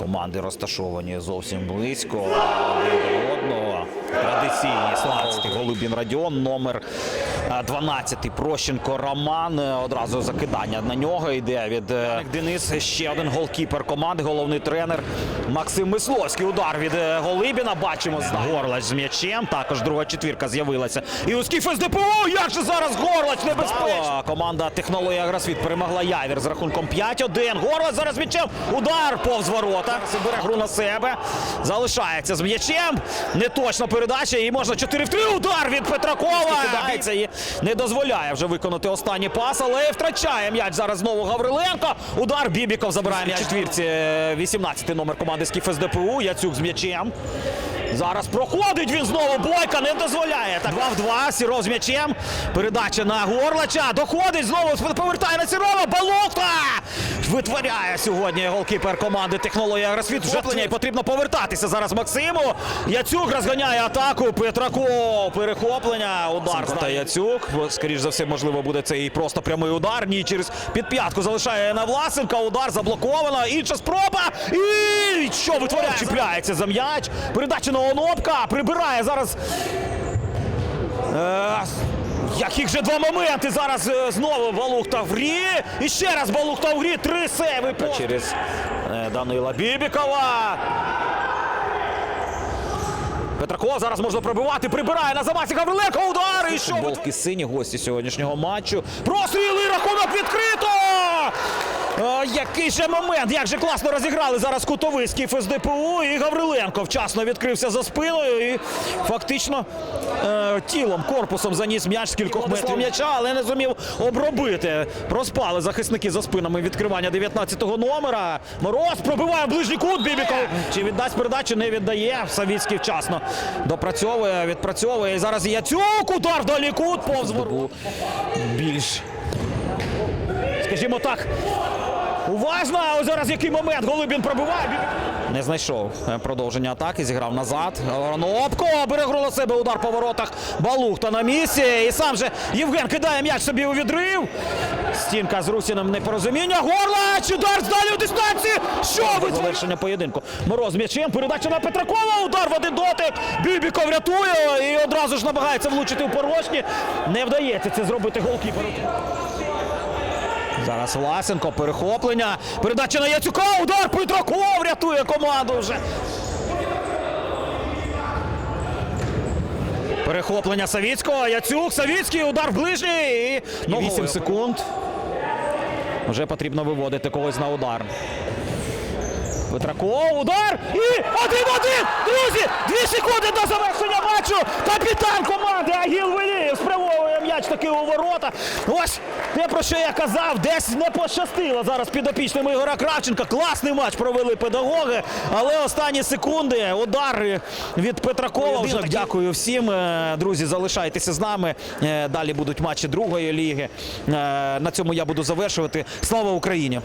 Команди розташовані зовсім близько один до одного. Традиційні славський Голубін Радіон, номер е, 12 Прощенко Роман. Е, Одразу закидання на нього йде від е, Денис. Ще один голкіпер команди, головний тренер Максим Мисловський. Удар від е, Голибіна. Бачимо Горлач з м'ячем. Також друга четвірка з'явилася. І у скіф СДПУ. Як же зараз Горлач небезпечно. Команда технологія Агросвіт перемогла Явір з рахунком 5-1. Горлач зараз м'ячем. Удар повз ворота. Бере гру на себе. Залишається з м'ячем. Не точно передача. І можна 4 в 3. Удар від Петракова. Кидається і не дозволяє вже виконати останній пас, але втрачає м'яч зараз знову Гавриленко. Удар Бібіков забирає м'яч. Четвірці 18-й номер команди з КІФ СДПУ. Яцюк з м'ячем. Зараз проходить він знову. Бойка не дозволяє. Так, 2 в 2. Сіров з м'ячем. Передача на Горлача. Доходить знову. Повертає на Сірова. Балухта! Витворяє сьогодні голкіпер команди технологія Агросвіт. Вжеплення і потрібно повертатися зараз Максиму. Яцюк розганяє атаку. Петраков. Перехоплення. Удар. Та Яцюк. Скоріш за все, можливо, буде це і просто прямий удар. Ні, через підп'ятку залишає на Власенка. Удар заблоковано. Інша спроба. І що витворяє? Чіпляється за м'яч. Передача на Онопка. Прибирає зараз. Е, яких же два моменти зараз е, знову Балухта в грі. І ще раз Балухта в грі. Три сейви по... через е, Данила Бібікова. Петракова зараз можна пробивати, прибирає на замасі Гавриленко, удар і що? Футболки сині гості сьогоднішнього матчу. Простріли, рахунок відкрито! Е, який же момент, як же класно розіграли зараз кутовий скіф СДПУ і Гавриленко вчасно відкрився за спиною і фактично е, тілом, корпусом заніс м'яч з кількох метрів м'яча, але не зумів обробити. Проспали захисники за спинами відкривання 19-го номера. Мороз пробиває ближній кут Бібіков. Чи віддасть передачу? Не віддає. Савіцький вчасно допрацьовує, відпрацьовує. І зараз Яцюк, удар вдалі кут повз. Більш скажімо так. Уважно, а ось зараз який момент. Голубін пробиває. Не знайшов е, продовження атаки, зіграв назад. Ронопко бере гру на себе удар по воротах. Балухта на місці. І сам же Євген кидає м'яч собі у відрив. Стінка з Русіним непорозуміння. Горлач! Удар з дальньої дистанції! Що ви завершення поєдинку? Мороз м'ячем. Передача на Петракова. Удар в один дотик. Бібіков рятує і одразу ж намагається влучити в порожні. Не вдається це зробити голкіперу. Зараз Власенко, перехоплення. Передача на Яцюка. Удар Петраков рятує команду вже. Перехоплення Савіцького. Яцюк, Савіцький, удар в ближній. І 8 секунд. Вже потрібно виводити когось на удар. Петраков, удар! І один-один! Друзі! Дві секунди до завершення матчу! Капітан команди Ось те, про що я казав, десь не пощастило зараз підопічним Ігора Кравченка. Класний матч провели педагоги, але останні секунди удар від Петракова. Вже дякую всім. Е, Друзі, залишайтеся з нами. Е, Далі будуть матчі другої ліги. Е, На цьому я буду завершувати. Слава Україні!